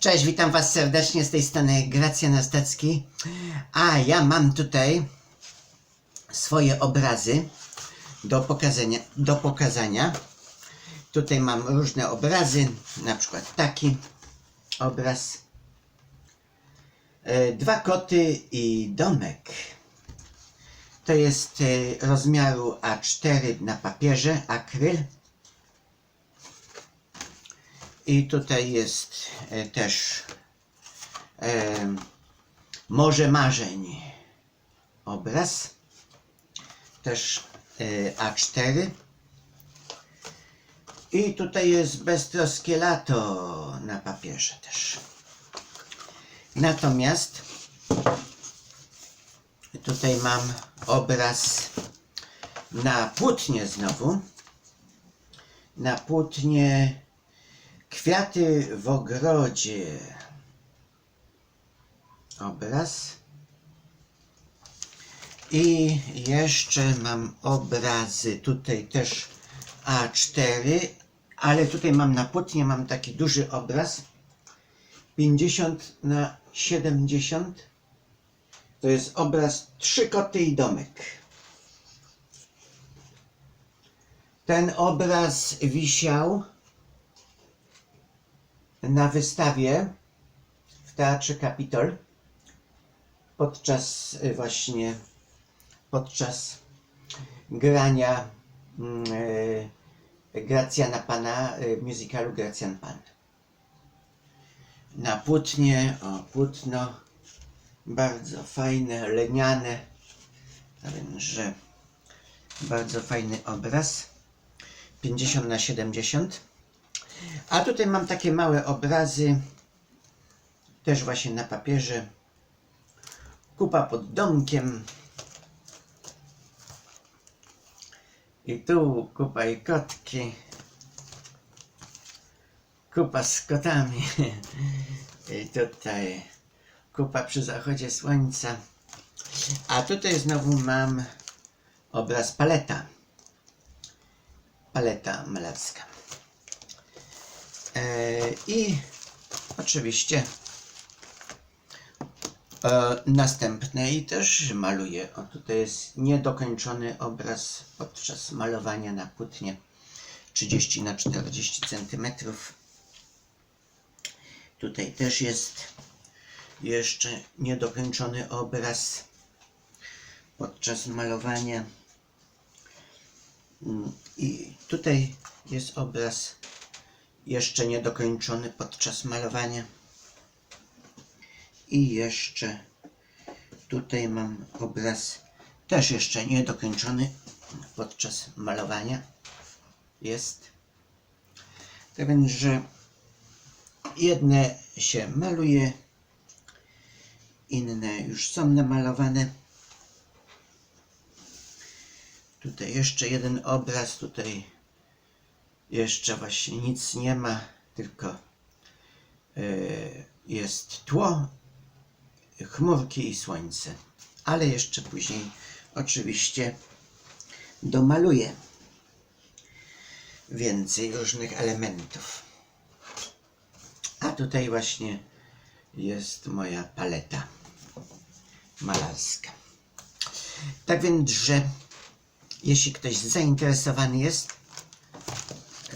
Cześć, witam Was serdecznie z tej strony Gracja Nastacki. A ja mam tutaj swoje obrazy do pokazania. Do pokazania. Tutaj mam różne obrazy, na przykład taki obraz. E, Dwa koty i domek. To jest e, rozmiaru A4 na papierze, akryl. I tutaj jest e, też e, Morze Marzeń obraz. Też e, A4. I tutaj jest Beztroskie Lato na papierze też. Natomiast tutaj mam obraz na płótnie znowu. Na płótnie Kwiaty w ogrodzie. Obraz. I jeszcze mam obrazy. Tutaj też A4, ale tutaj mam na płótnie mam taki duży obraz. 50 na 70. To jest obraz Trzy koty i domek. Ten obraz wisiał na wystawie w Teatrze Kapitol podczas y, właśnie podczas grania mm, y, Gracjana Pana, y, musicalu Gracjan Pan. Na płótnie, o płótno, bardzo fajne, leniane, a więc, że bardzo fajny obraz, 50 na 70. A tutaj mam takie małe obrazy, też właśnie na papierze. Kupa pod domkiem. I tu kupa i kotki. Kupa z kotami. I tutaj kupa przy zachodzie słońca. A tutaj znowu mam obraz paleta. Paleta malarska. E, I oczywiście e, następne i też maluję. O, tutaj jest niedokończony obraz podczas malowania na płótnie 30 na 40 cm. Tutaj też jest jeszcze niedokończony obraz podczas malowania. Mm, I tutaj jest obraz jeszcze niedokończony podczas malowania. I jeszcze tutaj mam obraz też jeszcze niedokończony podczas malowania. Jest. Tak więc, że jedne się maluje, inne już są namalowane. Tutaj jeszcze jeden obraz, tutaj jeszcze właśnie nic nie ma, tylko e, jest tło, chmurki i słońce. Ale jeszcze później oczywiście domaluję więcej różnych elementów. A tutaj właśnie jest moja paleta malarska. Tak więc, że jeśli ktoś zainteresowany jest,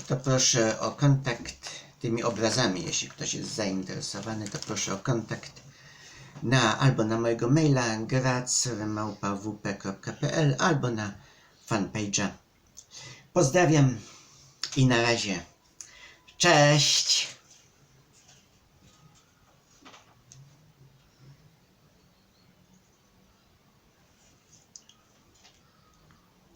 to proszę o kontakt tymi obrazami. Jeśli ktoś jest zainteresowany, to proszę o kontakt na, albo na mojego maila gracmałpawp.pl albo na fanpage'a. Pozdrawiam i na razie. Cześć!